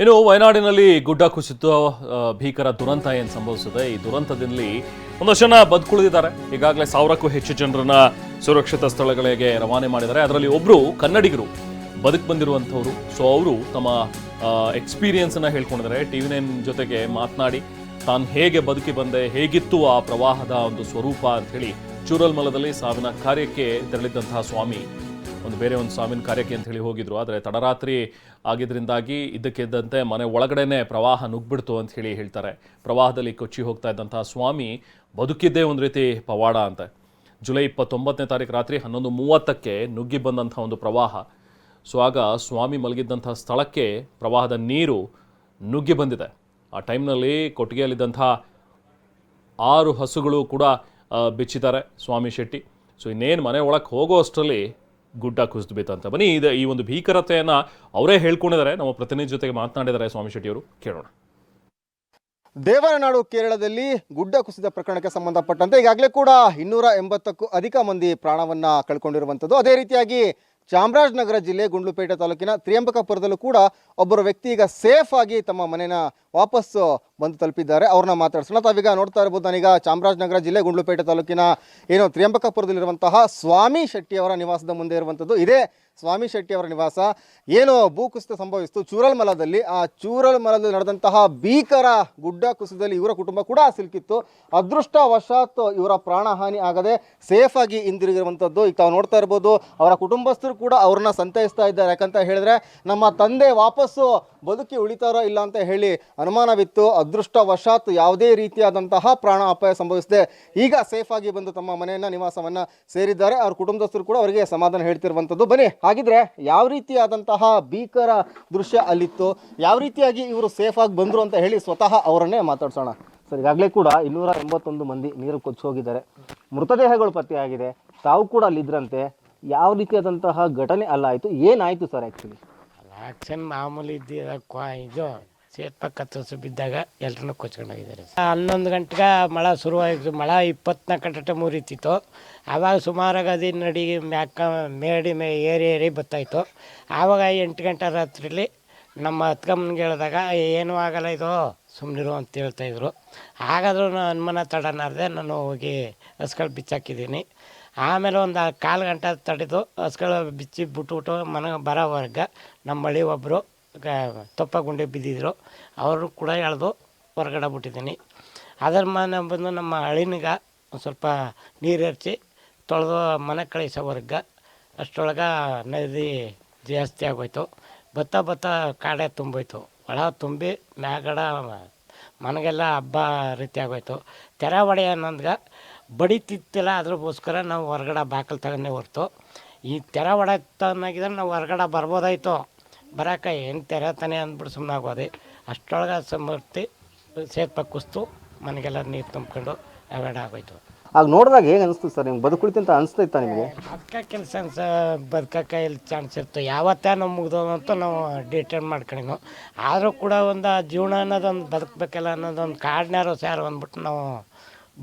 ಇನ್ನು ವಯನಾಡಿನಲ್ಲಿ ಗುಡ್ಡ ಕುಸಿತ ಭೀಕರ ದುರಂತ ಏನು ಸಂಭವಿಸಿದೆ ಈ ದುರಂತದಲ್ಲಿ ಒಂದಷ್ಟು ಜನ ಬದುಕುಳಿದಿದ್ದಾರೆ. ಈಗಾಗಲೇ ಸಾವಿರಕ್ಕೂ ಹೆಚ್ಚು ಜನರನ್ನ ಸುರಕ್ಷಿತ ಸ್ಥಳಗಳಿಗೆ ರವಾನೆ ಮಾಡಿದ್ದಾರೆ. ಅದರಲ್ಲಿ ಒಬ್ರು ಕನ್ನಡಿಗರು ಬದುಕು ಬಂದಿರುವಂಥವ್ರು. ಸೊ ಅವರು ತಮ್ಮ ಎಕ್ಸ್ಪೀರಿಯನ್ಸ್ ಅನ್ನ ಹೇಳ್ಕೊಂಡಿದ್ದಾರೆ. ಟಿವಿ ನೈನ್ ಜೊತೆಗೆ ಮಾತನಾಡಿ, ತಾನು ಹೇಗೆ ಬದುಕಿ ಬಂದೆ, ಹೇಗಿತ್ತು ಆ ಪ್ರವಾಹದ ಒಂದು ಸ್ವರೂಪ ಅಂತ ಹೇಳಿ ಚೂರಲ್ಮಲದಲ್ಲಿ ಸಾವಿನ ಕಾರ್ಯಕ್ಕೆ ತೆರಳಿದ್ದಂತಹ ಸ್ವಾಮಿ ಒಂದು ಬೇರೆ ಒಂದು ಸ್ವಾಮಿನ ಕಾರ್ಯಕ್ಕೆ ಅಂತ ಹೇಳಿ ಹೋಗಿದ್ರು. ಆದರೆ ತಡರಾತ್ರಿ ಆಗಿದ್ದರಿಂದಾಗಿ ಇದ್ದಕ್ಕಿದ್ದಂತೆ ಮನೆ ಒಳಗಡೆನೆ ಪ್ರವಾಹ ನುಗ್ಬಿಡ್ತು ಅಂತ ಹೇಳಿ ಹೇಳ್ತಾರೆ. ಪ್ರವಾಹದಲ್ಲಿ ಕೊಚ್ಚಿ ಹೋಗ್ತಾ ಇದ್ದಂತಹ ಸ್ವಾಮಿ ಬದುಕಿದ್ದೇ ಒಂದು ರೀತಿ ಪವಾಡ ಅಂತ. ಜುಲೈ ಇಪ್ಪತ್ತೊಂಬತ್ತನೇ ತಾರೀಕು ರಾತ್ರಿ ಹನ್ನೊಂದು ಮೂವತ್ತಕ್ಕೆ ನುಗ್ಗಿ ಬಂದಂಥ ಒಂದು ಪ್ರವಾಹ. ಸೊ ಆಗ ಸ್ವಾಮಿ ಮಲಗಿದ್ದಂಥ ಸ್ಥಳಕ್ಕೆ ಪ್ರವಾಹದ ನೀರು ನುಗ್ಗಿ ಬಂದಿದೆ. ಆ ಟೈಮ್ನಲ್ಲಿ ಕೊಟ್ಟಿಗೆಯಲ್ಲಿದ್ದಂಥ ಆರು ಹಸುಗಳು ಕೂಡ ಬಿಚ್ಚಿದ್ದಾರೆ ಸ್ವಾಮಿ ಶೆಟ್ಟಿ. ಸೊ ಇನ್ನೇನು ಮನೆ ಒಳಗೆ ಹೋಗೋ ಅಷ್ಟರಲ್ಲಿ ಗುಡ್ಡ ಕುಸಿದು ಅಂತ. ಬನ್ನಿ, ಇದು ಈ ಒಂದು ಭೀಕರತೆಯನ್ನು ಅವರೇ ಹೇಳ್ಕೊಂಡಿದ್ದಾರೆ. ನಮ್ಮ ಪ್ರತಿನಿಧಿ ಜೊತೆಗೆ ಮಾತನಾಡಿದ್ದಾರೆ ಸ್ವಾಮಿ ಶೆಟ್ಟಿಯವರು ಕೇಳೋಣ. ದೇವರನಾಡು, ಕೇರಳದಲ್ಲಿ ಗುಡ್ಡ ಕುಸಿದ ಪ್ರಕರಣಕ್ಕೆ ಸಂಬಂಧಪಟ್ಟಂತೆ ಈಗಾಗಲೇ ಕೂಡ ಇನ್ನೂರ ಎಂಬತ್ತಕ್ಕೂ ಅಧಿಕ ಮಂದಿ ಪ್ರಾಣವನ್ನ ಕಳ್ಕೊಂಡಿರುವಂಥದ್ದು. ಅದೇ ರೀತಿಯಾಗಿ ಚಾಮರಾಜನಗರ ಜಿಲ್ಲೆ, ಗುಂಡ್ಲುಪೇಟೆ ತಾಲೂಕಿನ ತ್ರಿಯಂಬಕಪುರದಲ್ಲೂ ಕೂಡ ಒಬ್ಬರು ವ್ಯಕ್ತಿ ಈಗ ಸೇಫ್ ಆಗಿ ತಮ್ಮ ಮನೆನ ವಾಪಸ್ಸು ಬಂದು ತಲುಪಿದ್ದಾರೆ, ಅವ್ರನ್ನ ಮಾತಾಡ್ಸೋಣ. ತಾವೀಗ ನೋಡ್ತಾ ಇರ್ಬೋದು, ನಾನೀಗ ಚಾಮರಾಜನಗರ ಜಿಲ್ಲೆ ಗುಂಡ್ಲುಪೇಟೆ ತಾಲೂಕಿನ ಏನು ತ್ರಿಯಂಬಕಪುರದಲ್ಲಿರುವಂತಹ ಸ್ವಾಮಿ ಶೆಟ್ಟಿ ಅವರ ನಿವಾಸದ ಮುಂದೆ ಇರುವಂಥದ್ದು. ಇದೇ ಸ್ವಾಮಿ ಶೆಟ್ಟಿ ಅವರ ನಿವಾಸ. ಏನು ಭೂಕುಸಿತ ಸಂಭವಿಸಿತು. ಚೂರಲ್ಮಲದಲ್ಲಿ, ಆ ಚೂರಲ್ಮಲದಲ್ಲಿ ನಡೆದಂತಹ ಭೀಕರ ಗುಡ್ಡ ಕುಸಿತದಲ್ಲಿ ಇವರ ಕುಟುಂಬ ಕೂಡ ಸಿಲುಕಿತ್ತು. ಅದೃಷ್ಟವಶಾತ್ ಇವರ ಪ್ರಾಣಹಾನಿ ಆಗದೆ ಸೇಫ್ ಆಗಿ ಹಿಂದಿರುಗಿರುವಂಥದ್ದು. ಈಗ ತಾವು ನೋಡ್ತಾ ಇರ್ಬೋದು, ಅವರ ಕುಟುಂಬಸ್ಥರು ಕೂಡ ಅವ್ರನ್ನ ಸಂತೈಸ್ತಾ ಇದ್ದಾರೆ. ಯಾಕಂತ ಹೇಳಿದ್ರೆ, ನಮ್ಮ ತಂದೆ ವಾಪಸ್ಸು ಬದುಕಿ ಉಳಿತಾರೋ ಇಲ್ಲ ಅಂತ ಹೇಳಿ ಅನುಮಾನವಿತ್ತು. ಅದೃಷ್ಟವಶಾತ್ ಯಾವುದೇ ರೀತಿಯಾದಂತಹ ಪ್ರಾಣ ಅಪಾಯ ಸಂಭವಿಸಿದೆ ಈಗ ಸೇಫ್ ಆಗಿ ಬಂದು ತಮ್ಮ ಮನೆಯನ್ನ, ನಿವಾಸವನ್ನ ಸೇರಿದ್ದಾರೆ. ಅವ್ರ ಕುಟುಂಬಸ್ಥರು ಕೂಡ ಅವರಿಗೆ ಸಮಾಧಾನ ಹೇಳ್ತಿರುವಂಥದ್ದು ಬನ್ನಿ, ಹಾಗಿದ್ರೆ ಯಾವ ರೀತಿಯಾದಂತಹ ಭೀಕರ ದೃಶ್ಯ ಅಲ್ಲಿತ್ತು? ಯಾವ ರೀತಿಯಾಗಿ ಇವರು ಸೇಫ್ ಆಗಿ ಬಂದ್ರು ಅಂತ ಹೇಳಿ ಸ್ವತಃ ಅವರನ್ನೇ ಮಾತಾಡ್ಸೋಣ. ಸರ್, ಈಗಾಗಲೇ ಕೂಡ ಇನ್ನೂರ ಎಂಬತ್ತೊಂದು ಮಂದಿ ನೀರು ಕೊಚ್ಚಿ ಹೋಗಿದ್ದಾರೆ. ಮೃತದೇಹಗಳು ಪತ್ತೆಯಾಗಿದೆ. ತಾವು ಕೂಡ ಅಲ್ಲಿದ್ರಂತೆ. ಯಾವ ರೀತಿಯಾದಂತಹ ಘಟನೆ ಅಲ್ಲಾಯಿತು? ಏನಾಯಿತು ಸರ್ ಆ್ಯಕ್ಚುಲಿ ಆಕ್ಷನ್ ಮಾಮೂಲಿ ಇದ್ದಿರೋ ಇದು? ಸೇರ್ಪ ಕತ್ತರಿಸಿ ಬಿದ್ದಾಗ ಎಲ್ಲರೂ ಕೊಚ್ಕೊಂಡೋಗಿದ್ದಾರೆ ಹನ್ನೊಂದು ಗಂಟೆಗೆ ಮಳೆ ಶುರುವಾಯಿತು. ಮಳೆ ಇಪ್ಪತ್ನಾಲ್ಕು ಗಂಟೆ ಮುರಿತಿತ್ತು. ಆವಾಗ ಸುಮಾರಾಗಿ ಅದು ನಡಿ ಮ್ಯಾಕ ಮೇಡಿ ಮೇ ಏರಿ ಏರಿ ಬತ್ತಾಯಿತು. ಆವಾಗ ಎಂಟು ಗಂಟೆ ರಾತ್ರಿಲಿ ನಮ್ಮ ಅತ್ಕಮ್ಮನಿಗೆ ಹೇಳಿದಾಗ ಏನೂ ಆಗಲ್ಲ ಇದು ಸುಮ್ಮನಿರು ಅಂತ ಹೇಳ್ತಾಯಿದ್ರು ಹಾಗಾದ್ರೂ ಅನುಮಾನ ತಡನಾರ್ದೆ ನಾನು ಹೋಗಿ ಹಸ್ಗಳು ಬಿಚ್ಚಾಕಿದ್ದೀನಿ. ಆಮೇಲೆ ಒಂದು ಕಾಲು ಗಂಟೆ ತಡೆದು ಹಸ್ಗಳು ಬಿಚ್ಚಿ ಬಿಟ್ಬಿಟ್ಟು ಮನೆಗೆ ಬರೋವರ್ಗ ನಮ್ಮ ಬಳಿ ಒಬ್ಬರು ತೊಪ್ಪ ಗುಂಡಿ ಬಿದ್ದಿದ್ರು. ಅವರು ಕೂಡ ಎಳೆದು ಹೊರಗಡೆ ಬಿಟ್ಟಿದ್ದೀನಿ. ಅದರ ಮನೆ ಬಂದು ನಮ್ಮ ಅಳಿನಿಗ ಒಂದು ಸ್ವಲ್ಪ ನೀರು ಎರಚಿ ತೊಳೆದು ಮನೆ ಕಳಿಸೋವರ್ಗ ಅಷ್ಟೊಳಗೆ ನದಿ ಜಾಸ್ತಿ ಆಗೋಯ್ತು. ಭತ್ತ ಭತ್ತ ಕಾಡೆ ತುಂಬೋಯ್ತು. ಒಳ ತುಂಬಿ ಮ್ಯಾಗಡ ಮನೆಗೆಲ್ಲ ಹಬ್ಬ ರೀತಿ ಆಗೋಯ್ತು. ತೆರೆ ಒಡೆ ಅನ್ನೋದ್ಗೆ ಬಡಿತಿತ್ತಿಲ್ಲ ಅದ್ರಗೋಸ್ಕರ ನಾವು ಹೊರಗಡೆ ಬಾಕಲ್ ತಗೊಂಡೇ ಹೊರ್ತು. ಈ ತೆರೆ ಹೊಡೆತನಾಗಿದ್ರೆ ನಾವು ಹೊರಗಡೆ ಬರ್ಬೋದಾಯ್ತು. ಬರೋಕೆ ಏನು ತೆರತಾನೆ ಅಂದ್ಬಿಟ್ಟು ಸುಮ್ಮನೆ ಆಗೋದೆ. ಅಷ್ಟರೊಳಗೆ ಸಮರ್ತಿ ಸೇರ್ಪ ಕುಸ್ತು ಮನೆಗೆಲ್ಲ ನೀರು ತುಂಬ್ಕೊಂಡು ಅವೆಡ ಆಗೋಯ್ತು. ಆಗ ನೋಡಿದಾಗ ಹೇಗೆ ಅನಿಸ್ತು ಸರ್ ನಿಮ್ಗೆ? ಬದುಕುಳಿತು ಅಂತ ಅನಿಸ್ತಾ ನಿಮಗೆ? ಅಕ್ಕ ಕೆಲಸ ಅನ್ಸ ಬದುಕಕ್ಕೆ ಇಲ್ಲಿ ಚಾನ್ಸ್ ಇತ್ತು ಯಾವತ್ತೇ ನಾವು ಅಂತ ನಾವು ಡಿಟೈನ್ ಮಾಡ್ಕೊಂಡಿದ್ವು ಆದರೂ ಕೂಡ ಒಂದು ಜೀವನ ಅನ್ನೋದೊಂದು ಬದುಕಬೇಕಲ್ಲ ಅನ್ನೋದೊಂದು ಕಾಡ್ನಾರು ಸ್ಯಾರು ಅಂದ್ಬಿಟ್ಟು ನಾವು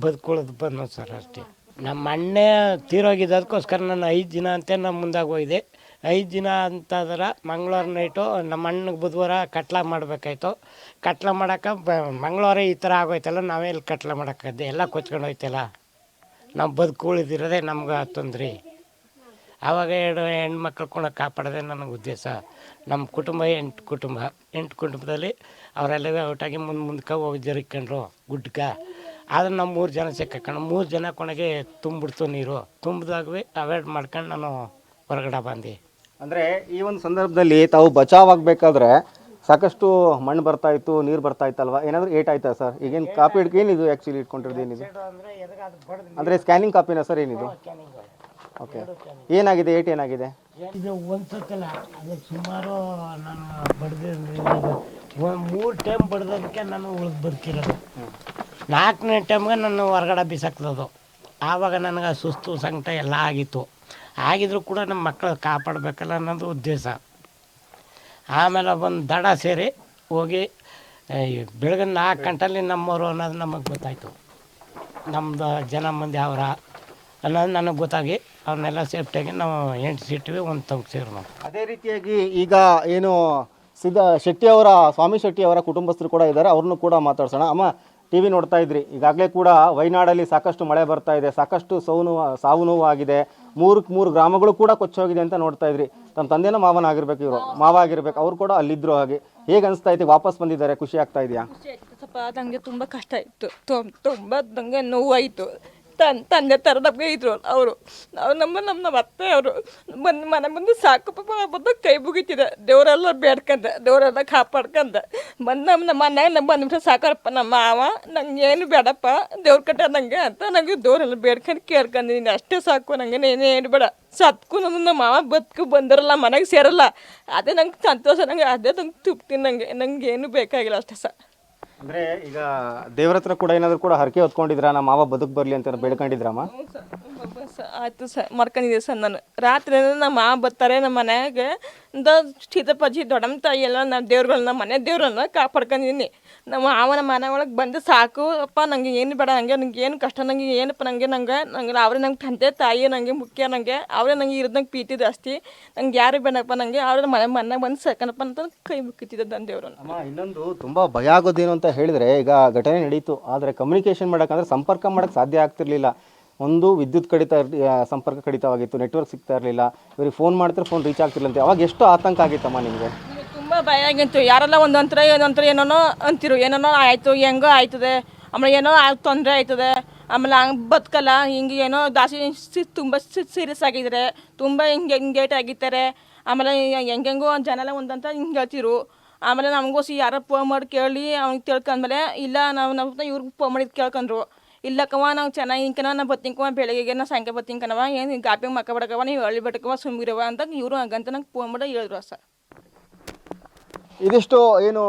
ಬದುಕೊಳ್ಳೋದು ಬಂದ್ವು ಸರ್ ಅಷ್ಟೇ. ನಮ್ಮ ಅಣ್ಣೆ ತೀರೋಗಿದ್ದದಕ್ಕೋಸ್ಕರ ನಾನು ಐದು ದಿನ ಅಂತ ನಮ್ಮ ಮುಂದಾಗ ಹೋಗಿದೆ ಐದು ದಿನ ಅಂತಂದ್ರೆ ಮಂಗಳವಾರ ನೈಟು ನಮ್ಮ ಅಣ್ಣಗೆ ಬುಧವಾರ ಕಟ್ಲ ಮಾಡಬೇಕಾಯ್ತು. ಕಟ್ಲ ಮಾಡೋಕೆ ಬ, ಮಂಗಳವಾರ ಈ ಥರ ಆಗೋಯ್ತಲ್ಲ, ನಾವೇ ಇಲ್ಲಿ ಕಟ್ಲ ಮಾಡೋಕ್ಕದ್ದೆ ಎಲ್ಲ ಕೊಚ್ಕೊಂಡು ಹೋಯ್ತಲ್ಲ. ನಾವು ಬದುಕು ಉಳಿದಿರೋದೇ ನಮ್ಗೆ ತೊಂದ್ರೆ. ಆವಾಗ ಎರಡು ಹೆಣ್ಮಕ್ಳು ಕೂಡ ಕಾಪಾಡೋದೇ ನನಗೆ ಉದ್ದೇಶ. ನಮ್ಮ ಕುಟುಂಬ ಎಂಟು ಕುಟುಂಬ. ಎಂಟು ಕುಟುಂಬದಲ್ಲಿ ಅವರೆಲ್ಲ ಔಟಾಗಿ ಮುಂದೆ ಮುಂದಕ್ಕೆ ಹೋಗಿ ಜರಿಕೊಂಡ್ರು ಗುಡ್ಕ. ಆದ್ರೆ ನಮ್ಮ ಮೂರು ಜನ ಸಿಕ್ಕಾಕೊಂಡು, ಮೂರು ಜನ ಕೊನೆಗೆ ತುಂಬಿಡ್ತು ನೀರು. ತುಂಬಿದಾಗವೇ, ಅವಾಯ್ಡ್ ಮಾಡ್ಕೊಂಡು ನಾನು ಹೊರಗಡೆ ಬಂದೆ. ಅಂದರೆ ಈ ಒಂದು ಸಂದರ್ಭದಲ್ಲಿ ತಾವು ಬಚಾವ್ ಆಗಬೇಕಾದ್ರೆ ಸಾಕಷ್ಟು ಮಣ್ಣು ಬರ್ತಾ ಇತ್ತು ನೀರು ಬರ್ತಾ ಇತ್ತಲ್ವಾ? ಏನಾದರೂ ಏಟ್ ಆಯ್ತಾ ಸರ್? ಈಗೇನು ಕಾಪಿ ಹಿಡ್ಕ ಏನಿದು ಆ್ಯಕ್ಚುಲಿ ಇಟ್ಕೊಂಡಿರೋದು ಏನಿದು? ಅಂದರೆ ಸ್ಕ್ಯಾನಿಂಗ್ ಕಾಪಿನಾ ಸರ್ ಏನಿದು? ಓಕೆ ಏನಾಗಿದೆ? ಏಟ್ ಏನಾಗಿದೆ? ಇದು ಒಂದ್ಸತ್ತಲ್ಲ ಅದು ಸುಮಾರು ನಾನು ಬಡ್ದು ಮೂರು ಟೈಮ್ ಬಡ್ದೋದಕ್ಕೆ ನಾನು ಉಳಿದು ಬದುಕಿರೋದು ನಾಲ್ಕನೇ ಟೈಮ್ಗೆ ನಾನು ಹೊರಗಡೆ ಬಿಸಾಕ್ತದ್ದು ಆವಾಗ ನನಗೆ ಸುಸ್ತು ಸಂಕಟ ಎಲ್ಲ ಆಗಿತ್ತು. ಆಗಿದ್ರು ಕೂಡ ನಮ್ಮ ಮಕ್ಕಳು ಕಾಪಾಡಬೇಕಲ್ಲ ಅನ್ನೋದು ಉದ್ದೇಶ. ಆಮೇಲೆ ಒಂದು ದಡ ಸೇರಿ ಹೋಗಿ ಬೆಳಗಿನ ನಾಲ್ಕು ಗಂಟಲ್ಲಿ ನಮ್ಮವರು ಅನ್ನೋದು ನಮಗೆ ಗೊತ್ತಾಯಿತು. ನಮ್ಮದು ಜನ ಮಂದಿ ಅವರ ಅನ್ನೋದು ನನಗೆ ಗೊತ್ತಾಗಿ ಅವ್ರನ್ನೆಲ್ಲ ಸೇಫ್ಟಿಯಾಗಿ ನಾವು ಎಂಟು ಸೀಟ್ವಿ ಒಂದು ತಗ್ಸಿರು ನಾವು. ಅದೇ ರೀತಿಯಾಗಿ ಈಗ ಏನು ಸಿದ್ಧ ಶೆಟ್ಟಿ ಅವರ ಸ್ವಾಮಿ ಶೆಟ್ಟಿ ಅವರ ಕುಟುಂಬಸ್ಥರು ಕೂಡ ಇದ್ದಾರೆ, ಅವ್ರನ್ನೂ ಕೂಡ ಮಾತಾಡ್ಸೋಣ. ಅಮ್ಮ ಟಿ ವಿ ನೋಡ್ತಾ ಇದ್ರಿ. ಈಗಾಗಲೇ ಕೂಡ ವೈನಾಡಲ್ಲಿ ಸಾಕಷ್ಟು ಮಳೆ ಬರ್ತಾ ಇದೆ. ಸಾಕಷ್ಟು ಸೋವು ನೋವು ಸಾವು ನೋವು ಆಗಿದೆ ಮೂರಕ್ಕೆ ಮೂರು ಗ್ರಾಮಗಳು ಕೂಡ ಕೊಚ್ಚೋಗಿದೆ ಅಂತ ನೋಡ್ತಾ ಇದ್ರಿ. ತಮ್ಮ ತಂದೆನ ಮಾವನ ಆಗಿರ್ಬೇಕು ಇವರು. ಮಾವ ಆಗಿರ್ಬೇಕು. ಅವ್ರು ಕೂಡ ಅಲ್ಲಿದ್ರು ಹಾಗೆ. ಹೇಗೆ ಅನಿಸ್ತಾ ಇದೆ ವಾಪಸ್ ಬಂದಿದ್ದಾರೆ. ಖುಷಿ ಆಗ್ತಾ ಇದೆಯಾ? ಸ್ವಲ್ಪ ನನಗೆ ತುಂಬ ಕಷ್ಟ ಇತ್ತು. ತುಂಬ ತುಂಬ ನನಗೆ ನೋವಾಯಿತು. ತನ್ ತಂದೆ ಥರ ನಮಗೆ ಇದ್ರು ಅವರು. ಅವ್ರು ನಮ್ಮ ನಮ್ಮ ನಮ್ಮ ಅತ್ತೆ ಅವರು. ಬಂದು ಮನೆ ಮುಂದೆ ಸಾಕು ಪಾಪ ಬಂದು ಕೈ ಮುಗಿತಿದೆ ದೇವರೆಲ್ಲ ಬೇಡ್ಕಂದ, ದೇವರೆಲ್ಲ ಕಾಪಾಡ್ಕಂದ. ಬಂದು ನಮ್ಮ ನಮ್ಮ ಮನ್ಯಾಗ ನಮ್ಮ ಬಂದ್ಬಿಟ್ಟು ಸಾಕಾರಪ್ಪ ನಮ್ಮ ಮಾವ. ನಂಗೆ ಏನು ಬೇಡಪ್ಪ, ದೇವ್ರ ಕಟ್ಟ ನಂಗೆ ಅಂತ ನಂಗೆ ದೇವರೆಲ್ಲ ಬೇಡ್ಕೊಂಡು ಕೇಳ್ಕೊಂಡಿದ್ದೀನಿ ಅಷ್ಟೇ ಸಾಕು ನನಗೆ ಏನೇನು ಬೇಡ. ಸತ್ಕು ನಮ್ಮ ಮಾವ ಬದುಕು ಬಂದಿರಲ್ಲ, ಮನೆಗೆ ಸೇರಲ್ಲ. ಅದೇ ನಂಗೆ ಸಂತೋಷ, ನಂಗೆ ಅದೇ ನಂಗೆ ತೃಪ್ತಿ, ನಂಗೆ ನಂಗೆ ಏನು ಬೇಕಾಗಿಲ್ಲ ಅಷ್ಟೇ ಸರ್ ಅಂದ್ರೆ ಈಗ ದೇವ್ರ ಹತ್ರ ಕೂಡ ಏನಾದ್ರು ಕೂಡ ಹರಕೆ ಹೊತ್ಕೊಂಡಿದ್ರ? ನಮ್ಮ ಮಾವ ಬದುಕ್ ಬರ್ಲಿ ಅಂತ ಬೆಳ್ಕೊಂಡಿದ್ರಮ್ಮ ಆಯ್ತು ಸರ್ ಮರ್ಕೊಂಡಿದ್ದೆ ಸರ್ ನಾನು. ರಾತ್ರಿ ನಮ್ಮ ಮಾವ ಬರ್ತಾರೆ ನಮ್ಮ ಮನೆಯಾಗೆ ಇಂದ ಪಜಿ ದೊಡ್ಡಮ್ಮ ತಾಯಿ ಎಲ್ಲ ದೇವ್ರುಗಳನ್ನ, ನಮ್ಮ ಮನೆ ದೇವ್ರನ್ನ ಕಾಪಾಡ್ಕೊಂಡಿದ್ದೀನಿ ನಮ್ಮ ಆವನ ಮನೆ ಒಳಗೆ ಬಂದು ಸಾಕು, ಅಪ್ಪ ನನಗೆ ಏನು ಬೇಡ ಹಂಗೆ ನಂಗೆ ಏನು ಕಷ್ಟ ನನಗೆ ಏನಪ್ಪ ನನಗೆ ನಂಗೆ ನಂಗೆ ಅವರೇ ನಂಗೆ ತಂದೆ, ತಾಯಿ ನನಗೆ ಮುಖ್ಯ ನನಗೆ ಅವರೇ ನಂಗೆ ಇರೋದಂಗೆ ಪೀತಿದ್ದು ಜಾಸ್ತಿ. ನಂಗೆ ಯಾರು ಬೇಡಪ್ಪ ನನಗೆ ಅವ್ರ ಮನೆ ಮನೆ ಬಂದು ಸಾಕನಪ್ಪ ಅಂತ ಕೈ ಮುಕ್ಕಿತಿದ್ದೆ ನನ್ನ ದೇವ್ರನ್ನ. ಅಮ್ಮ, ಇನ್ನೊಂದು ತುಂಬ ಭಯ ಆಗೋದೇನು ಅಂತ ಹೇಳಿದ್ರೆ ಈಗ ಘಟನೆ ನಡೀತು. ಆದರೆ ಕಮ್ಯುನಿಕೇಶನ್ ಮಾಡೋಕ್ಕಂದ್ರೆ ಸಂಪರ್ಕ ಮಾಡೋಕ್ಕೆ ಸಾಧ್ಯ ಆಗ್ತಿರ್ಲಿಲ್ಲ. ಒಂದು ವಿದ್ಯುತ್ ಕಡಿತ ಸಂಪರ್ಕ ಕಡಿತವಾಗಿತ್ತು, ನೆಟ್ವರ್ಕ್ ಸಿಗ್ತಾ ಇರಲಿಲ್ಲ. ಇವ್ರಿಗೆ ಫೋನ್ ಮಾಡ್ತಾರೆ ಫೋನ್ ರೀಚ್ ಆಗ್ತಿರ್ಲಂತೆ ಅವಾಗ ಎಷ್ಟು ಆತಂಕ ಆಗಿತ್ತಮ್ಮ ನಿಮಗೆ? ತುಂಬ ಭಯ ಆಗಿತ್ತು. ಯಾರೆಲ್ಲ ಒಂದೊಂಥರ ಏನೊಂಥರ ಏನೋ ಅಂತಿರು. ಏನೋ ಆಯಿತು, ಹೆಂಗೋ ಆಯ್ತದೆ. ಆಮೇಲೆ ಏನೋ ತೊಂದರೆ ಆಯ್ತದೆ. ಆಮೇಲೆ ಹಂಗೆ ಬದುಕಲ್ಲ, ಹಿಂಗೆ ಏನೋ ದಾಸಿ ತುಂಬ ಸೀರಿಯಸ್ ಆಗಿದ್ದಾರೆ ತುಂಬ ಹಿಂಗೆ ಹಿಂಗೇಟ್ ಆಗಿದ್ದಾರೆ ಆಮೇಲೆ ಹೆಂಗೆಂಗೋ ಜನ ಎಲ್ಲ ಒಂದಂತ ಹಿಂಗೆ ಹೇಳ್ತಿರು. ಆಮೇಲೆ ನಮಗೋಸಿ ಯಾರೋ ಫೋನ್ ಮಾಡಿ ಕೇಳಿ, ಅವ್ನಿಗೆ ತಿಳ್ಕೊಂಡ್ಮೇಲೆ, ಇಲ್ಲ, ನಾವು ನಮ್ಮ ಇವ್ರಿಗೆ ಫೋನ್ ಮಾಡಿದ್ದು ಕೇಳ್ಕೊಂಡ್ರು. ಇಲ್ಲಕ್ಕವ ನಾವು ಚೆನ್ನಾಗಿ ಹಿಂಕನ ನಾ ಬತ್ತಿಂಕವ ಬೆಳಗ್ಗೆ ನಾ ಸಾಯಂಕಾಲ ಬತ್ತಿಂಕನವ ಏನು ಗಾಪಿ ಮಕ್ಕ ಬಡಕವ, ನೀವು ಹಳ್ಳಿ ಬಿಡಕವ ಸುಮ್ಮಿರವ ಅಂತ ಇವರು ಹಂಗಂತ ನಂಗೆ ಫೋನ್ ಮಾಡಿ ಹೇಳಿದ್ರು ಸರ್. ಇದಿಷ್ಟು ಏನು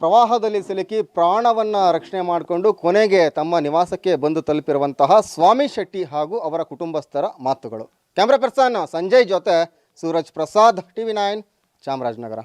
ಪ್ರವಾಹದಲ್ಲಿ ಸಿಲುಕಿ ಪ್ರಾಣವನ್ನು ರಕ್ಷಣೆ ಮಾಡಿಕೊಂಡು ಕೊನೆಗೆ ತಮ್ಮ ನಿವಾಸಕ್ಕೆ ಬಂದು ತಲುಪಿರುವಂತಹ ಸ್ವಾಮಿ ಶೆಟ್ಟಿ ಹಾಗೂ ಅವರ ಕುಟುಂಬಸ್ಥರ ಮಾತುಗಳು. ಕ್ಯಾಮ್ರಾ ಪರ್ಸನ್ ಸಂಜಯ್ ಜೊತೆ ಸೂರಜ್ ಪ್ರಸಾದ್, ಟಿವಿ ನೈನ್, ಚಾಮರಾಜನಗರ.